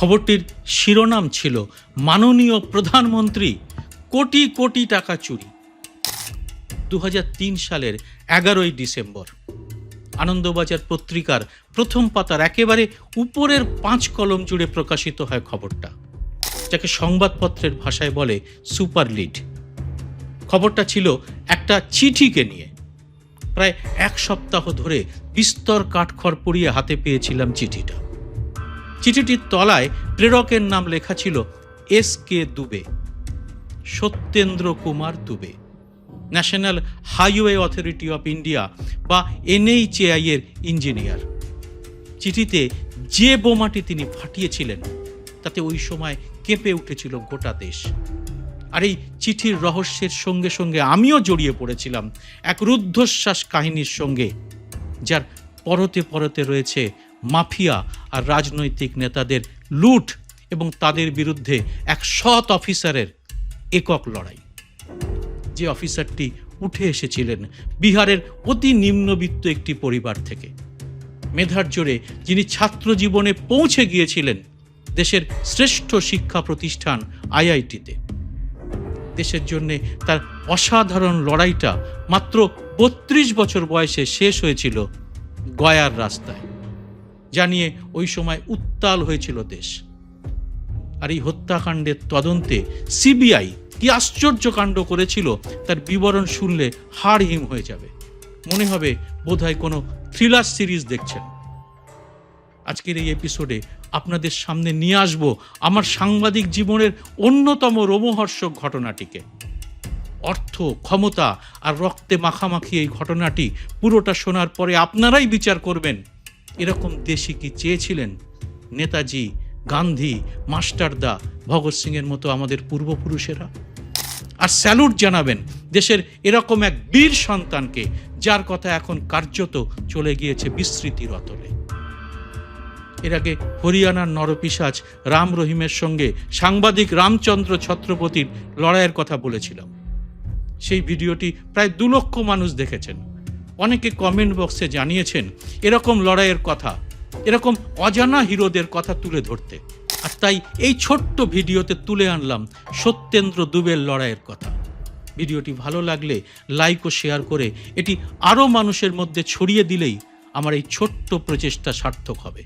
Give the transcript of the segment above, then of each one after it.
খবরটির শিরোনাম ছিল, মাননীয় প্রধানমন্ত্রী, কোটি কোটি টাকা চুরি। দু হাজার তিন সালের এগারোই ডিসেম্বর। আনন্দবাজার পত্রিকার প্রথম পাতার একেবারে উপরের পাঁচ কলম জুড়ে প্রকাশিত হয় খবরটা, যাকে সংবাদপত্রের ভাষায় বলে সুপার লিড। খবরটা ছিল একটা চিঠিকে নিয়ে। প্রায় এক সপ্তাহ ধরে বিস্তর কাঠখড় পুড়িয়ে হাতে পেয়েছিলাম চিঠিটা। চিঠিটির তলায় প্রেরকের নাম লেখা ছিল S K Dubey, Satyendra Kumar Dubey, National Highway Authority of India বা এনএইচএআই এর ইঞ্জিনিয়ার। চিঠিতে যে বোমাটি তিনি ফাটিয়েছিলেন, তাতে ওই সময় কেঁপে উঠেছিল গোটা দেশ। আর এই চিঠির রহস্যের সঙ্গে সঙ্গে আমিও জড়িয়ে পড়েছিলাম এক রুদ্ধশ্বাস কাহিনীর সঙ্গে, যার পরতে পরতে রয়েছে মাফিয়া আর রাজনৈতিক নেতাদের লুট এবং তাদের বিরুদ্ধে এক সৎ অফিসারের একক লড়াই। যে অফিসারটি উঠে এসেছিলেন বিহারের অতি নিম্নবিত্ত একটি পরিবার থেকে। মেধার জোরে যিনি ছাত্র জীবনে পৌঁছে গিয়েছিলেন দেশের শ্রেষ্ঠ শিক্ষা প্রতিষ্ঠান আইআইটিতে। দেশের জন্যে তার অসাধারণ লড়াইটা মাত্র বত্রিশ বছর বয়সে শেষ হয়েছিল গয়ার রাস্তায়। জানিয়ে ওই সময় উত্তাল হয়েছিল দেশ। আর এই হত্যাকাণ্ডের তদন্তে সিবিআই কি আশ্চর্য কাণ্ড করেছিল তার বিবরণ শুনলে হাড় হিম হয়ে যাবে। মনে হবে বোধহয় কোনো থ্রিলার সিরিজ দেখছেন। আজকের এই এপিসোডে আপনাদের সামনে নিয়ে আসব আমার সাংবাদিক জীবনের অন্যতম রোমহর্ষক ঘটনাটিকে। অর্থ, ক্ষমতা আর রক্তে মাখামাখি এই ঘটনাটি পুরোটা শোনার পরে আপনারাই বিচার করবেন। এরকম দেশই কি চেয়েছিলেন? নেতাজি, গান্ধী, মাস্টারদা, ভগৎ সিংয়ের মতো আমাদের পূর্বপুরুষেরা? আর স্যালুট জানাবেন, দেশের এরকম এক বীর সন্তানকে, যার কথা এখন কার্যত চলে গিয়েছে বিস্মৃতির অতলে। এর আগে হরিয়ানার নরপিসাজ রাম রহিমের সঙ্গে সাংবাদিক রামচন্দ্র ছত্রপতির লড়াইয়ের কথা বলেছিলাম। সেই ভিডিওটি প্রায় দু লক্ষ মানুষ দেখেছেন। অনেকে কমেন্ট বক্সে জানিয়েছেন, এরকম লড়াইয়ের কথা, এরকম অজানা হিরোদের কথা তুলে ধরতে। আর তাই এই ছোট্ট ভিডিওতে তুলে আনলাম সত্যেন্দ্র দুবের লড়াইয়ের কথা। ভিডিওটি ভালো লাগলে লাইক ও শেয়ার করে এটি আরও মানুষের মধ্যে ছড়িয়ে দিলেই আমার এই ছোট্ট প্রচেষ্টা সার্থক হবে।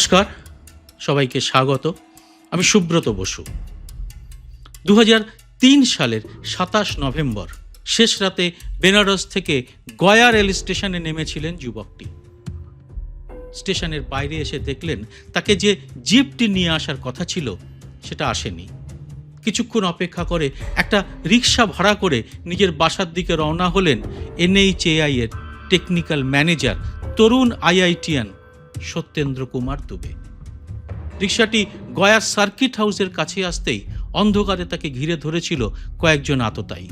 নমস্কার, সবাইকে স্বাগত। আমি সুব্রত বসু। দু সালের সাতাশ নভেম্বর, শেষ রাতে বেনারস থেকে গয়া রেল স্টেশনে নেমেছিলেন যুবকটি। স্টেশনের বাইরে এসে দেখলেন তাকে যে জিপটি নিয়ে আসার কথা ছিল, সেটা আসেনি। কিছুক্ষণ অপেক্ষা করে একটা রিক্সা ভাড়া করে নিজের বাসার দিকে রওনা হলেন এনএইচএআই এর টেকনিক্যাল ম্যানেজার তরুণ আইআইটিয়ান সত্যেন্দ্র কুমার দুবে। রিক্সাটি গয়ার সার্কিট হাউসের কাছে আসতেই অন্ধকারে তাকে ঘিরে ধরেছিল কয়েকজন আততায়ী।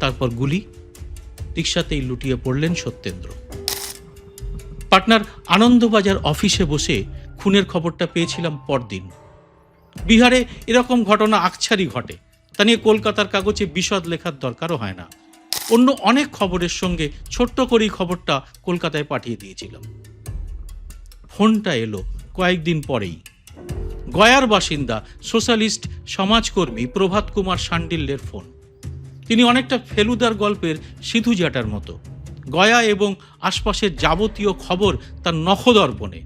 তারপর গুলি রিক্সাতেই লুটিয়ে পড়লেন সত্যেন্দ্র। পাটনার আনন্দবাজার অফিসে বসে খুনের খবরটা পেয়েছিলাম পরদিন। বিহারে এরকম ঘটনা আকছারি ঘটে। তা নিয়ে কলকাতার কাগজে বিশদ লেখার দরকারও হয় না। অন্য অনেক খবরের সঙ্গে ছোট্ট করেই খবরটা কলকাতায় পাঠিয়ে দিয়েছিলাম। ফোনটা এলো কয়েকদিন পরেই। গয়ার বাসিন্দা সোশ্যালিস্ট সমাজকর্মী প্রভাত কুমার সান্ডিল্যের ফোন। তিনি অনেকটা ফেলুদার গল্পের সিধু জাটার মতো। গয়া এবং আশপাশের যাবতীয় খবর তার নখদর্পণে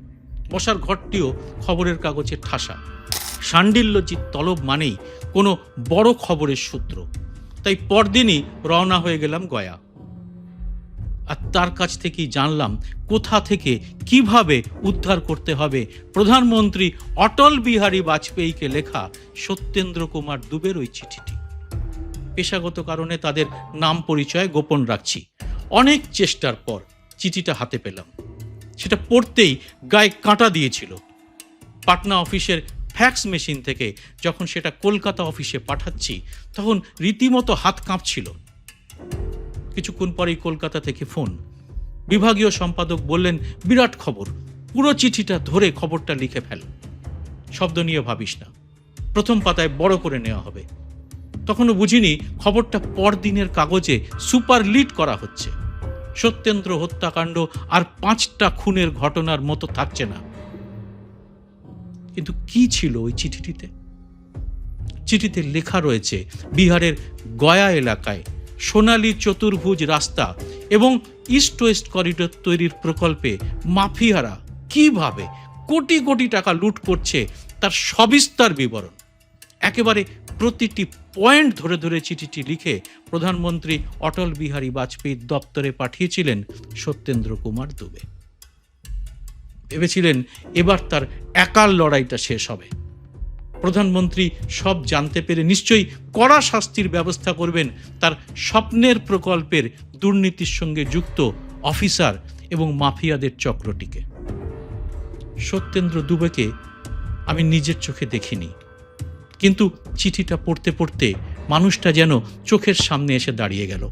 বসার ঘরটিও খবরের কাগজে ঠাসা। সান্ডিল্যজিৎ তলব মানেই কোনো বড় খবরের সূত্র। তাই পরদিনই রওনা হয়ে গেলাম গয়া। আর তার কাছ থেকেই জানলাম কোথা থেকে কীভাবে উদ্ধার করতে হবে। প্রধানমন্ত্রী অটল বিহারী বাজপেয়ীকে লেখা সত্যেন্দ্র কুমার দুবের ওই চিঠিটি। পেশাগত কারণে তাদের নাম পরিচয় গোপন রাখছি। অনেক চেষ্টার পর চিঠিটা হাতে পেলাম। সেটা পড়তেই গায়ে কাঁটা দিয়েছিল। পাটনা অফিসের ফ্যাক্স মেশিন থেকে যখন সেটা কলকাতা অফিসে পাঠাচ্ছি, তখন রীতিমতো হাত কাঁপছিল। কিছুক্ষণ পরেই কলকাতা থেকে ফোন। বিভাগীয় সম্পাদক বললেন, বিরাট খবর। পুরো চিঠিটা ধরে খবরটা লিখে ফেল। শব্দ নিয়ে ভাবিস না। প্রথম পাতায় বড় করে নেওয়া হবে। তখনও বুঝিনি, খবরটা পরদিনের কাগজে সুপার লিড করা হচ্ছে। সত্যেন্দ্র হত্যাকাণ্ড আর পাঁচটা খুনের ঘটনার মতো থাকছে না। কিন্তু কি ছিল ওই চিঠিটিতে? চিঠিতে লেখা রয়েছে, বিহারের গয়া এলাকায় সোনালী চতুর্ভুজ রাস্তা এবং ইস্ট ওয়েস্ট করিডোর তৈরির প্রকল্পে মাফিয়ারা কীভাবে কোটি কোটি টাকা লুট করছে তার সবিস্তার বিবরণ। একেবারে প্রতিটি পয়েন্ট ধরে ধরে চিঠিটি লিখে প্রধানমন্ত্রী অটল বিহারী বাজপেয়ীর দপ্তরে পাঠিয়েছিলেন সত্যেন্দ্র কুমার দুবে। ভেবেছিলেন এবার তার একার লড়াইটা শেষ হবে। প্রধানমন্ত্রী সব জানতে পেরে নিশ্চয়ই কড়া শাস্তির ব্যবস্থা করবেন তার স্বপ্নের প্রকল্পের দুর্নীতির সঙ্গে যুক্ত অফিসার এবং মাফিয়াদের চক্রটিকে। সত্যেন্দ্র দুবেকে আমি নিজের চোখে দেখিনি, কিন্তু চিঠিটা পড়তে পড়তে মানুষটা যেন চোখের সামনে এসে দাঁড়িয়ে গেল।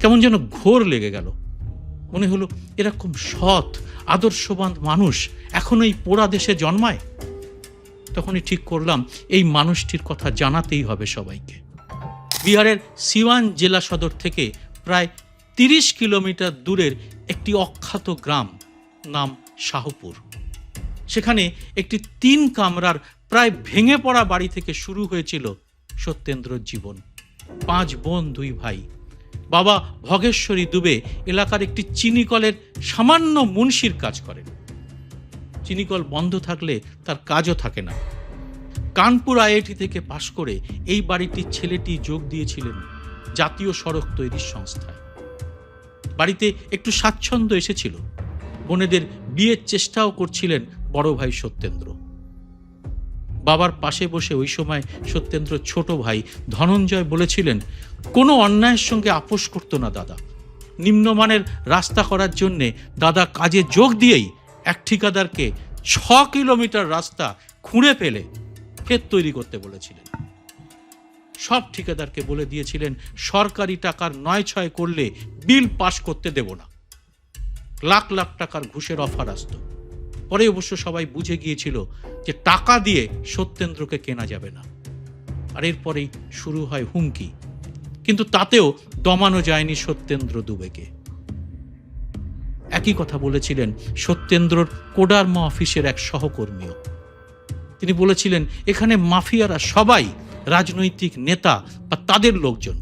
কেমন যেন ঘোর লেগে গেল। মনে হলো এরকম সৎ, আদর্শবান মানুষ, এখন এই পোড়া দেশে জন্মায়? তখনই ঠিক করলাম, এই মানুষটির কথা জানাতেই হবে সবাইকে। বিহারের সিওয়ান জেলা সদর থেকে প্রায় তিরিশ কিলোমিটার দূরের একটি অখ্যাত গ্রাম, নাম শাহপুর। সেখানে একটি তিন কামরার প্রায় ভেঙে পড়া বাড়ি থেকে শুরু হয়েছিল সত্যেন্দ্রর জীবন। পাঁচ বোন, দুই ভাই। বাবা ভগেশ্বরী দুবে এলাকার একটি চিনিকলের সামান্য মুন্সির কাজ করেন। চিনিকল বন্ধ থাকলে তার কাজও থাকে না। কানপুর আইআইটি থেকে পাশ করে এই বাড়িটির ছেলেটি যোগ দিয়েছিলেন জাতীয় সড়ক তৈরির সংস্থায়। বাড়িতে একটু স্বাচ্ছন্দ্য এসেছিল। বোনেদের বিয়ের চেষ্টাও করছিলেন বড় ভাই সত্যেন্দ্র। বাবার পাশে বসে ওই সময় সত্যেন্দ্র ছোট ভাই ধনঞ্জয় বলেছিলেন, কোনো অন্যায়ের সঙ্গে আপোষ করতো না দাদা। নিম্নমানের রাস্তা করার জন্যে দাদা কাজে যোগ দিয়েই এক ঠিকাদারকে ছ কিলোমিটার রাস্তা খুঁড়ে ফেলে ফের তৈরি করতে বলেছিলেন। সব ঠিকাদারকে বলে দিয়েছিলেন, সরকারি টাকার নয় ছয় করলে বিল পাশ করতে দেব না। লাখ লাখ টাকার ঘুষের অফার আসতো। পরে অবশ্য সবাই বুঝে গিয়েছিল যে টাকা দিয়ে সত্যেন্দ্রকে কেনা যাবে না। আর এরপরেই শুরু হয় হুমকি। কিন্তু তাতেও দমানো যায়নি সত্যেন্দ্র দুবেকে। একই কথা বলেছিলেন সত্যেন্দ্রর কোডার্মা অফিসের এক সহকর্মীও। তিনি বলেছিলেন, এখানে মাফিয়ারা সবাই রাজনৈতিক নেতা বা তাদের লোকজন।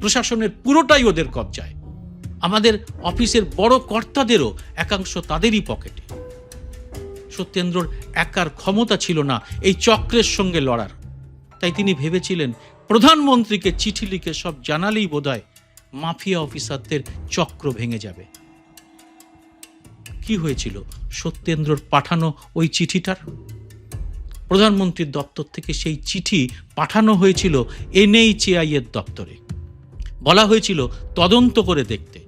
প্রশাসনের পুরোটাই ওদের কবজায়। আমাদের অফিসের বড় কর্তাদেরও একাংশ তাদেরই পকেটে। সত্যেন্দ্রর একার ক্ষমতা ছিল না এই চক্রের সঙ্গে লড়ার। তাই তিনি ভেবেছিলেন, প্রধানমন্ত্রীকে চিঠি লিখে সব জানালেই বোধহয় মাফিয়া অফিসারদের চক্র ভেঙে যাবে। কি হয়েছিল? সত্যেন্দ্রর পাঠানো ওই চিঠিটার? প্রধানমন্ত্রীর দপ্তর থেকে সেই চিঠি পাঠানো হয়েছিল এনএইচএআই এর দপ্তরে। বলা হয়েছিল তদন্ত করে দেখতে।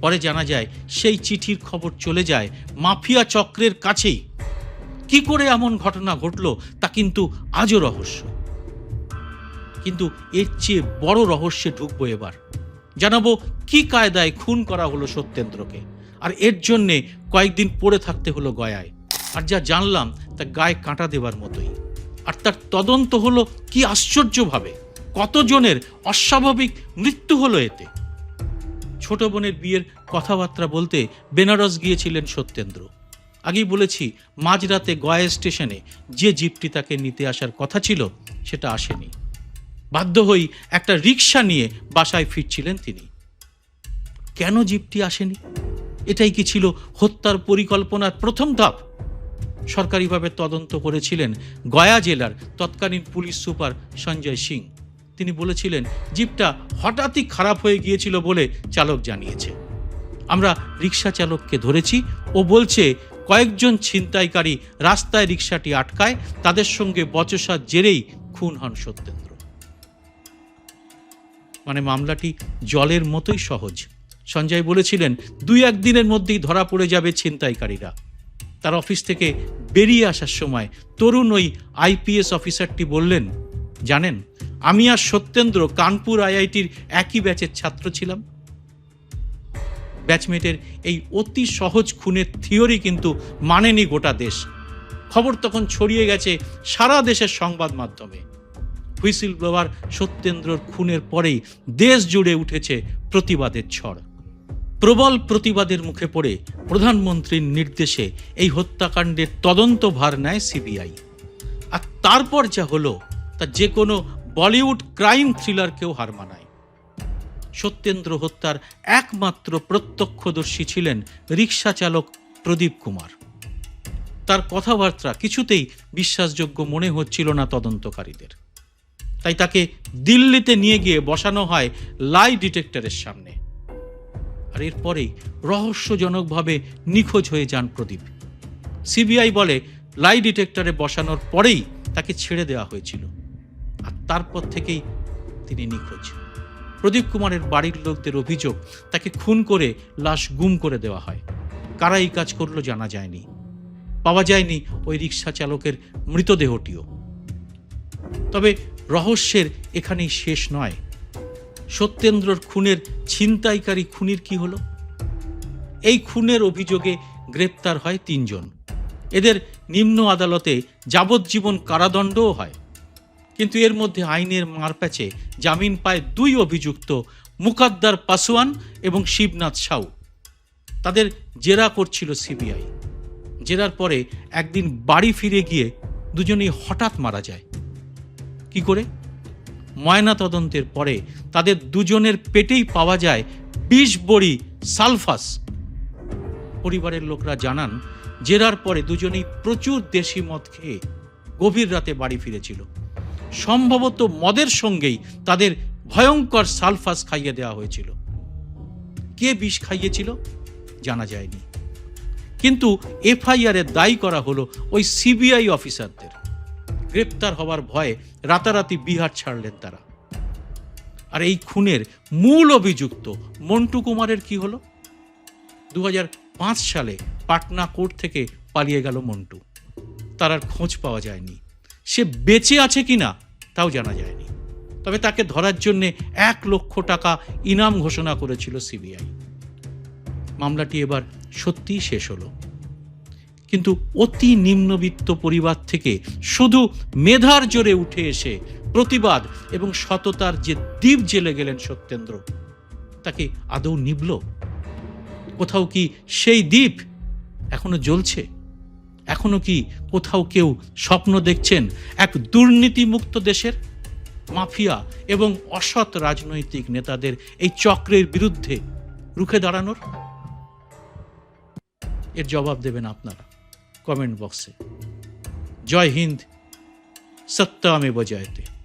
পরে জানা যায় সেই চিঠির খবর চলে যায় মাফিয়া চক্রের কাছেই। কি করে এমন ঘটনা ঘটল তা কিন্তু আজও রহস্য। কিন্তু এর চেয়ে বড় রহস্যে ঢুকবো এবার। জানাব কি কায়দায় খুন করা হলো সত্যেন্দ্রকে। আর এর জন্যে কয়েকদিন পড়ে থাকতে হলো গয়ায়। আর যা জানলাম, তা গায়ে কাঁটা দেবার মতোই। আর তার তদন্ত হলো কি আশ্চর্যভাবে। কতজনের অস্বাভাবিক মৃত্যু হলো এতে? ছোট বোনের বিয়ের কথাবার্তা বলতে বেনারস গিয়েছিলেন সত্যেন্দ্র। আগেই বলেছি, মাঝরাতে গয়া স্টেশনে যে জিপটি তাকে নিতে আসার কথা ছিল, সেটা আসেনি। বাধ্য হই একটা রিক্সা নিয়ে বাসায় ফিরছিলেন তিনি। কেন জিপটি আসেনি? এটাই কি ছিল হত্যার পরিকল্পনার প্রথম ধাপ? সরকারিভাবে তদন্ত করেছিলেন গয়া জেলার তৎকালীন পুলিশ সুপার সঞ্জয় সিং। তিনি বলেছিলেন, জিপটা হঠাৎই খারাপ হয়ে গিয়েছিল বলে চালক জানিয়েছে। আমরা রিক্সা চালককে ধরেছি। ও বলছে, কয়েকজন ছিনতাইকারী রাস্তায় রিক্সাটি আটকায়। তাদের সঙ্গে বচসার জেরেই খুন হন সত্যেন্দ্র। মানে মামলাটি জলের মতোই সহজ। সঞ্জয় বলেছিলেন, দুই একদিনের মধ্যেই ধরা পড়ে যাবে ছিনতাইকারীরা। তার অফিস থেকে বেরিয়ে আসার সময় তরুণ ওই আইপিএস অফিসারটি বললেন, জানেন, আমি আর সত্যেন্দ্র কানপুর আইআইটির একই ব্যাচের ছাত্র ছিলাম। ব্যাচমেটের এই অতি সহজ খুনের থিওরি কিন্তু মানেনি গোটা দেশ। খবর তখন ছড়িয়ে গেছে সারা দেশের সংবাদ মাধ্যমে। হুইসিল ব্লোয়ার সত্যেন্দ্রর খুনের পরেই দেশ জুড়ে উঠেছে প্রতিবাদের ঝড় প্রবল প্রতিবাদের মুখে পড়ে প্রধানমন্ত্রীর নির্দেশে এই হত্যাকাণ্ডের তদন্ত ভার নেয় সিবিআই। আর তারপর যা হলো, তা যে কোনো বলিউড ক্রাইম থ্রিলারকেও হার মানায়। সত্যেন্দ্র হত্যার একমাত্র প্রত্যক্ষদর্শী ছিলেন রিক্সা চালক প্রদীপ কুমার। তার কথাবার্তা কিছুতেই বিশ্বাসযোগ্য মনে হচ্ছিল না তদন্তকারীদের। তাই তাকে দিল্লিতে নিয়ে গিয়ে বসানো হয় লাই ডিটেক্টরের সামনে। আর এরপরেই রহস্যজনকভাবে নিখোঁজ হয়ে যান প্রদীপ। সিবিআই বলে, লাই ডিটেক্টরে বসানোর পরেই তাকে ছেড়ে দেওয়া হয়েছিল। আর তারপর থেকেই তিনি নিখোঁজ। প্রদীপ কুমারের বাড়ির লোকদের অভিযোগ, তাকে খুন করে লাশ গুম করে দেওয়া হয়। কারা এই কাজ করল জানা যায়নি। পাওয়া যায়নি ওই রিক্সা চালকের মৃতদেহটিও। তবে রহস্যের এখানেই শেষ নয়। সত্যেন্দ্রর খুনের ছিনতাইকারী খুনির কি হলো? এই খুনের অভিযোগে গ্রেপ্তার হয় তিনজন। এদের নিম্ন আদালতে যাবজ্জীবন কারাদণ্ডও হয়। কিন্তু এর মধ্যে আইনের মারপ্যাচে জামিন পায় দুই অভিযুক্ত, মুকাদ্দার পাসওয়ান এবং শিবনাথ সাউ। তাদের জেরা করছিল সিবিআই। জেরার পরে একদিন বাড়ি ফিরে গিয়ে দুজনেই হঠাৎ মারা যায়। কি করে? ময়না তদন্তের পরে তাদের দুজনের পেটেই পাওয়া যায় বিষ বড়ি সালফাস। পরিবারের লোকরা জানান, জেরার পরে দুজনেই প্রচুর দেশি মদ খেয়ে গভীর রাতে বাড়ি ফিরেছিল। সম্ভবত মদের সঙ্গেই তাদের ভয়ঙ্কর সালফাস খাইয়ে দেওয়া হয়েছিল। কে বিষ খাইয়েছিল জানা যায়নি। কিন্তু এফআইআরে দায়ী করা হলো ওই সিবিআই অফিসারদের। গ্রেপ্তার হওয়ার ভয়ে রাতারাতি বিহার ছাড়লেন তারা। আর এই খুনের মূল অভিযুক্ত মন্টু কুমারের কি হলো? দু হাজার পাঁচ সালে পাটনা কোর্ট থেকে পালিয়ে গেল মন্টু। তার আর খোঁজ পাওয়া যায়নি। সে বেঁচে আছে কিনা তাও জানা যায়নি। তবে তাকে ধরার জন্য এক লক্ষ টাকা ইনাম ঘোষণা করেছিল সিবিআই। মামলাটি এবার সত্যিই শেষ হলো। কিন্তু অতি নিম্নবিত্ত পরিবার থেকে শুধু মেধার জোরে উঠে এসে প্রতিবাদ এবং সততার যে দ্বীপ জেলে গেলেন সত্যেন্দ্র, তাকে আদৌ নিবল? কোথাও কি সেই দ্বীপ এখনও জ্বলছে? এখনও কি কোথাও কেউ স্বপ্ন দেখছেন এক দুর্নীতিমুক্ত দেশের? মাফিয়া এবং অসৎ রাজনৈতিক নেতাদের এই চক্রের বিরুদ্ধে রুখে দাঁড়ানোর? এর জবাব দেবেন আপনারা। কমেন্ট বক্সে। জয় হিন্দ সত্য আমি বজায়তে।